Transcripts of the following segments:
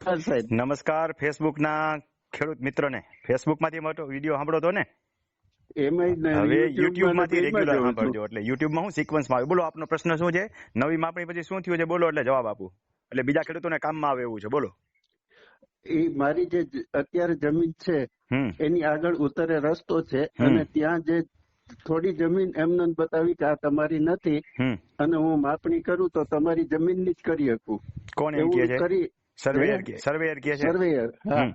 નમસ્કાર સાહેબ. નમસ્કાર ફેસબુકના ખેડૂત મિત્રને. ફેસબુકમાંથી મોટો વીડિયો સાંભળો તો ને? હવે YouTube યુટ્યુબમાં માંથી તો એમાં જ રેગ્યુલર સાંભળજો એટલે યુટ્યુબમાં હું સિક્વન્સમાં આવે બોલો આપનો પ્રશ્ન શું છે? નવી માપણી પછી શું થયું છે? બોલો એટલે જવાબ આપું. એટલે બીજા ખેડૂતોને કામમાં આવે એવું છે. બોલો. એ મારી જે અત્યારે જમીન છે એની આગળ ઉત્તરે રસ્તો છે અને ત્યાં જે થોડી જમીન એમને બતાવી કે આ તમારી નથી અને હું માપણી કરું તો તમારી જમીનની જ કરી શકું. કોણ એવું કરી સર્વેયર સર્વેયર કે છે? સર્વેયર હા.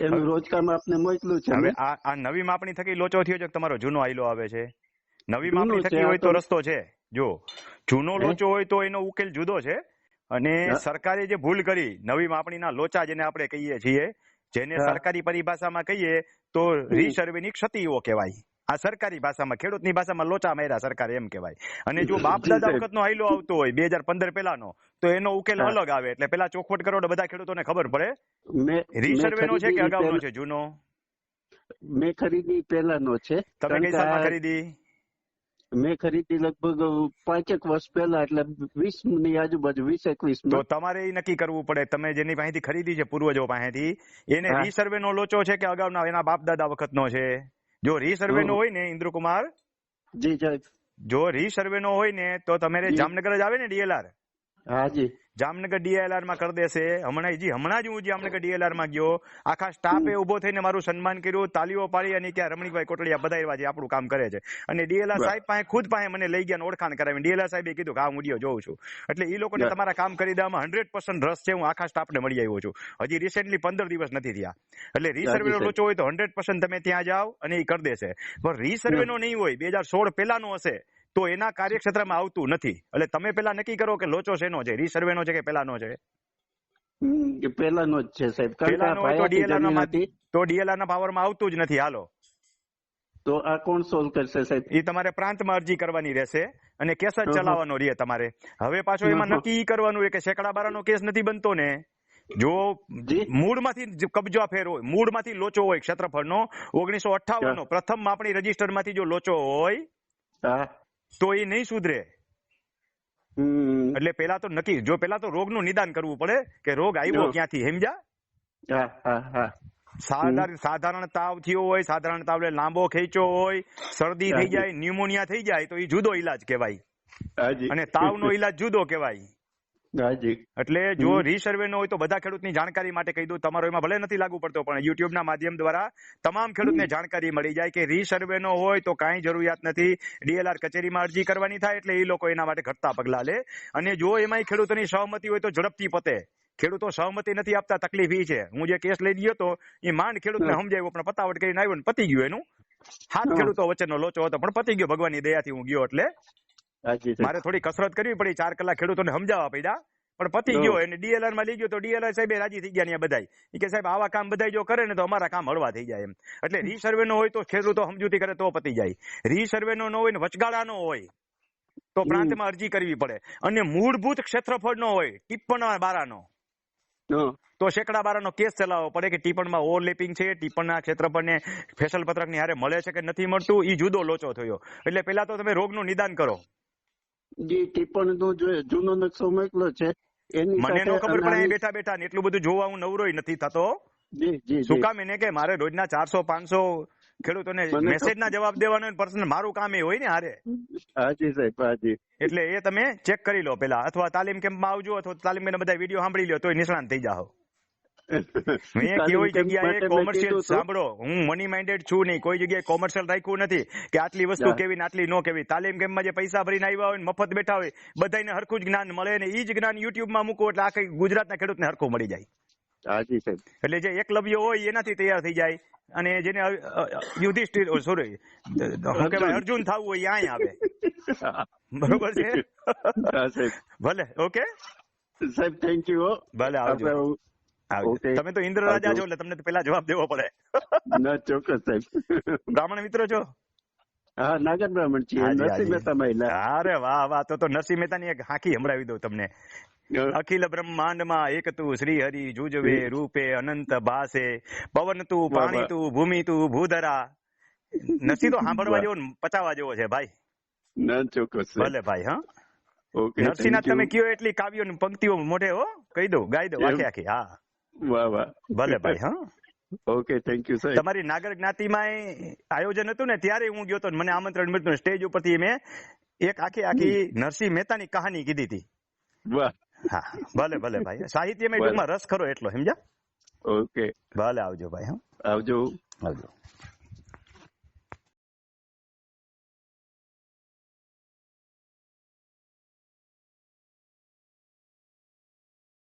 એનું રોજકારમાં આપને મોકલું છે હવે આ આ નવી માપણી થકી લોચો થયો છે તમારો જૂનો આયલો આવે છે? નવી માપણી થકી હોય તો તો- રસ્તો છે. જો જૂનો લોચો હોય તો એનો ઉકેલ જુદો છે અને સરકારે જે ભૂલ કરી નવી માપણીના લોચા જેને આપણે કહીએ છીએ જેને સરકારી પરિભાષામાં કહીએ તો રીસર્વેની ક્ષતિઓ કહેવાય. આ સરકારી ભાષામાં ખેડૂતની ભાષામાં લોચા માર્યા સરકાર એમ કહેવાય. અને જો બાપ દાદા. વખતનો હાઈલો આવતો હોય બે હજાર પંદર પેલાનો તો એનો ઉકેલ અલગ આવે. એટલે પેલા ચોખવટ કરોડ બધા ખેડૂતોને ખબર પડે. મેં રીસર્વેનો છે કે ખરીદી અગાઉનો છે જૂનો? મેં ખરીદી પહેલાનો છે. તમે કઈ સાલમાં ખરીદી? મેં ખરીદી લગભગ પાંચેક વર્ષ પહેલા એટલે વીસની આજુબાજુ વીસ એકવીસ તો તમારે એ નક્કી કરવું પડે. તમે જેની પાસેથી ખરીદી છે પૂર્વજો પાસેથી એને રિસર્વે રીસર્વે નો લોચો છે કે અગાઉના એના બાપ દાદા વખતનો છે? જો રીસર્વે નો હોય ને ઇન્દ્રકુમાર જી જો. રીસર્વે નો હોય ને તો તમારે જામનગર જ આવે ને ડીએલઆર હા જી જામનગર ડીએલઆરમાં કરી દેશે. હમણાં જી હમણાં જ હું જામનગર ડીએલઆરમાં ગયો. આખા સ્ટાફે ઊભો થઈને મારું સન્માન કર્યું. તાલીઓ પાડી અને કે રમણીકભાઈ કોટડિયા બધા જે આપણું કામ કરે છે. અને ડીએલઆર સાહેબ પાસે ખુદ પાસે મને લઈ ગયા ઓળખાણ કરાવી. ડીએલઆર સાહેબે કીધું કે હા હું ડીઓ જોઉં છું. એટલે એ લોકોને તમારા કામ કરી દેવામાં હંડ્રેડ પર્સન્ટ રસ છે. હું આખા સ્ટાફને મળી આવ્યો છું. હજી રિસેન્ટલી પંદર દિવસ નથી થયા. એટલે રિસર્વે નો લોચો હોય તો હંડ્રેડ પર્સન્ટ તમે ત્યાં જાઓ અને એ કરી દેશે. પણ રિસર્વે નો નહીં હોય. બે હજાર સોળ પેલાનો હશે. તો એના કાર્યક્ષેત્રમાં આવતું નથી. એટલે તમે પેલા નક્કી કરો કે લોચો શેનો છે? રીસર્વે નો છે કે પેલાનો છે? પેલાનો જ છે સાહેબ. તો ડીએલઆર ના પાવરમાં આવતું જ નથી. હાલો. તો આ કોણ સોલ્વ કરશે સાહેબ? એ તમારે પ્રાંતમાં અરજી કરવાની રહેશે અને કેસ જ ચલાવવાનો રહે તમારે. હવે પાછો એમાં નક્કી કરવાનું કે શેકડા બારાનો કેસ નથી બનતો ને. જો. મૂળમાંથી કબજો ફેર હોય મૂળમાંથી લોચો હોય ક્ષેત્રફળનો ઓગણીસો અઠાવન નો પ્રથમ માપણી રજીસ્ટરમાંથી જો લોચો હોય તો એ નહીં સુધરે. એટલે પેલા તો નક્કી જો પેલા તો રોગનું નિદાન કરવું પડે કે રોગ આવ્યો. ક્યાંથી સમજ્યા સાધારણ તાવ થયો હોય સાધારણ તાવ એટલે લાંબો ખેંચ્યો હોય શરદી થઈ જાય ન્યુમોનિયા થઈ જાય તો એ જુદો ઈલાજ કહેવાય. અને અને તાવનો ઈલાજ જુદો કહેવાય. હાજી એટલે જો. રીસર્વે નો હોય તો બધા ખેડૂતની જાણકારી માટે કહી દઉં તમારો એમાં ભલે નથી લાગુ પડતો પણ યુટ્યુબ ના માધ્યમ દ્વારા તમામ ખેડૂતને જાણકારી મળી જાય કે રીસર્વે નો હોય તો કાંઈ જરૂરિયાત નથી ડીએલઆર કચેરીમાં અરજી કરવાની થાય એટલે એ લોકો એના માટે ઘટતા પગલા લે અને જો એમાંય ખેડૂતોની સહમતિ હોય તો ઝડપથી પતે ખેડૂતો સહમતિ નથી આપતા તકલીફ ઈ છે હું જે કેસ લઈ ગયો તો એ માંડ ખેડૂતને. સમજાવ્યો પણ પતાવટ કરીને આવ્યો ને પતી ગયું એનું હાથ હા. ખેડૂતો વચ્ચેનો લોચો હતો પણ પતી ગયો ભગવાનની દયાથી હું ગયો એટલે. મારે થોડી કસરત કરવી પડી ચાર કલાક ખેડૂતોને સમજાવવા પડ્યા પણ પતી ગયો એને ડીએલઆરમાં લઈ ગયો તો ડીએલઆર સાહેબ રાજી થઈ ગયા બધા કે સાહેબ આવા કામ બધા જો કરે ને તો અમારા કામ હળવા થઈ જાય એમ. એટલે રીસર્વે નો હોય તો ખેડૂતો સમજૂતી કરે તો પતી જાય. રીસર્વે નો ન હોય ને વચગાળાનો હોય તો. પ્રાંતમાં અરજી કરવી પડે. અને મૂળભૂત ક્ષેત્રફળ નો હોય ટિપ્પણ બારાનો. નો તો શેકડા બારાનો કેસ ચલાવવો પડે કે ટિપ્પણમાં ઓવરલેપિંગ છે ટિપ્પણના ક્ષેત્રફળને પત્રક પત્રકની હારે મળે છે કે નથી મળતું ઈ જુદો લોચો થયો. એટલે પેલા તો તમે રોગનું નિદાન કરો. જી ટિપ્પણ નો જો જૂનો નકશો મોકલો છે એની મને નો ખબર પડે અહીં બેઠા બેઠા એટલું બધું જોવા હું નવરોય નથી થતો. શું કામ એને કે મારે રોજના ચારસો પાંચસો ખેડૂતોને મેસેજ ના જવાબ દેવાનો પર્સનલ મારું કામ એ હોય ને હારે. હાજી સાહેબ હાજી. એટલે એ તમે ચેક કરી લો પેલા અથવા તાલીમ કેમ્પમાં આવજો અથવા તાલીમ કેમ્પના બધા વીડિયો સાંભળી લો તોય નિષ્ણાંત થઈ જાઓ. મેં કોઈ જગ્યાએ કોમર્શિયલ સાંભળો. હું મની માઇન્ડેડ છું નહીં. કોઈ જગ્યાએ કોમર્શિયલ રાખ્યું નથી કે આટલી વસ્તુ કેવી ને આટલી નો કેવી. તાલીમ કેમ્પમાં જે પૈસા ભરીને આવ્યા હોય ને મફત બેઠા હોય બધાને હરખું જ જ્ઞાન મળે ને એ જ જ્ઞાન યુટ્યુબમાં મૂકો એટલે આખી ગુજરાતના ખેડૂતને હરખું મળી જાય. હાજી સાહેબ. એટલે જે એકલવ્ય હોય એનાથી તૈયાર થઈ જાય અને જેને યુધિષ્ઠિર સોરી શું કહેવાય? અર્જુન થવું હોય અહીં આવે. બરોબર છે? ભલે ઓકે? સાહેબ થેન્ક યુ ભલે આવજો. તમે તો ઇન્દ્ર રાજા. છો એટલે તમને પેલા જવાબ દેવો પડે. ના ચોક્કસ સાહેબ. બ્રાહ્મણ મિત્ર છો? હા નાગર બ્રાહ્મણ છીએ. નરસિંહ મહેતા મહિલા. અરે વાહ વાહ. તો તો નરસિંહ મહેતાની એક હાંકી સંભળાવી દઉં તમને. અખિલ બ્રહ્માંડમાં એક તું શ્રી હરિ જુજવે રૂપે અનંત ભાસે પવન તું પાણી તું ભૂમિ તું ભૂધરા. નરસિંહ તો સાંભળવા જેવો ને પચાવવા જેવો છે ભાઈ. ના ચોક્કસ ભલે ભાઈ હા. ઓકે નરસિંહનાથ તમે કયો એટલી કાવ્યો પંક્તિઓ મોઢે હો? કહી દઉં ગાઈ દઉં આખી આખી. હા. વાહ વાહ. ભલે ભાઈ હા? ઓકે થેન્ક યુ સાહેબ તમારી નાગર જ્ઞાતિમાં આયોજન હતું ને? ત્યારે હું ગયો તો મને આમંત્રણ મળ્યું સ્ટેજ ઉપરથી મેં એક આખી આખી નરસિંહ મહેતાની કહાની કીધી હતી. વાહ. હા ભલે ભલે ભાઈ. સાહિત્યમાં ટૂંકમાં રસ ખરો એટલો સમજ્યા? ઓકે ભલે આવજો ભાઈ હા? આવજો. આવજો.